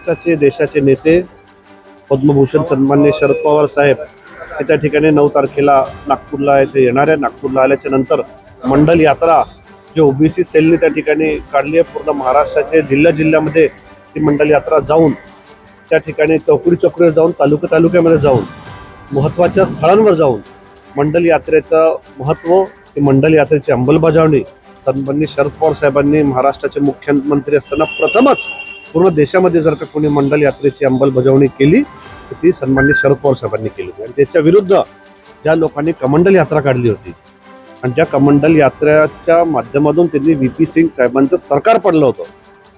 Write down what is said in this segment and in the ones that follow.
महाराष्ट्राचे देशाचे नेते पद्मभूषण सन्मान्य शरद पवार साहेब हे त्या ठिकाणी नऊ तारखेला नागपूरला येथे येणार आहे नागपूरला आल्याच्यानंतर मंडल यात्रा जे ओबीसी सेलने त्या ठिकाणी काढली आहे. पूर्ण महाराष्ट्राचे जिल्ह्या जिल्ह्यामध्ये ती मंडल यात्रा जाऊन त्या ठिकाणी चौकडी चौकडीवर जाऊन तालुका तालुक्यामध्ये जाऊन महत्त्वाच्या स्थळांवर जाऊन मंडल यात्रेचं महत्त्व ती मंडल यात्रेची अंमलबजावणी सन्मान्य शरद पवार साहेबांनी महाराष्ट्राचे मुख्यमंत्री असताना प्रथमच पूर्ण देशामध्ये जर का कोणी मंडल यात्रेची अंमलबजावणी केली तर ती सन्मान्य शरद पवार साहेबांनी केली होती. आणि त्याच्या विरुद्ध ज्या लोकांनी कमंडल यात्रा काढली होती आणि ज्या कमंडल यात्रेच्या माध्यमातून त्यांनी व्ही पी सिंग साहेबांचं सरकार पडलं होतं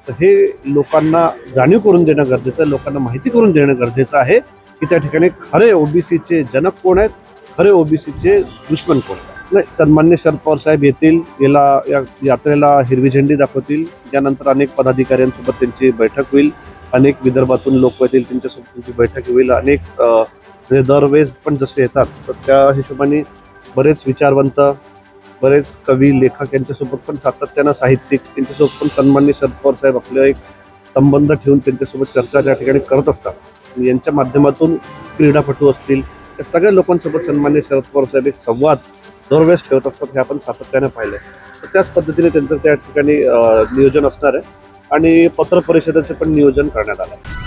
तर हे लोकांना जाणीव करून देणं गरजेचं आहे लोकांना माहिती करून देणं गरजेचं आहे की त्या ठिकाणी खरे ओबीसीचे जनक कोण आहेत खरे ओबीसीचे दुश्मन कोण आहेत? नाही सन्मान्य शरद पवार साहेब येतील याला या यात्रेला हिरवी झेंडी दाखवतील. त्यानंतर अनेक पदाधिकाऱ्यांसोबत त्यांची बैठक होईल. अनेक विदर्भातून लोक येतील त्यांच्यासोबत त्यांची बैठक होईल. अनेक म्हणजे दरवेळेस पण जसे येतात तर त्या हिशोबाने बरेच विचारवंत बरेच कवी लेखक यांच्यासोबत पण सातत्यानं साहित्यिक त्यांच्यासोबत पण सन्मान्य शरद पवार साहेब आपलं एक संबंध ठेवून त्यांच्यासोबत चर्चा त्या ठिकाणी करत असतात. यांच्या माध्यमातून क्रीडापटू असतील या सगळ्या लोकांसोबत सन्मान्य शरद पवार साहेब एक संवाद दरवेळेस ठेवत असतात हे आपण सातत्याने पाहिलं तर त्याच पद्धतीने त्यांचं त्या ठिकाणी नियोजन असणार आहे. आणि पत्र परिषदेचे पण नियोजन करण्यात आलं आहे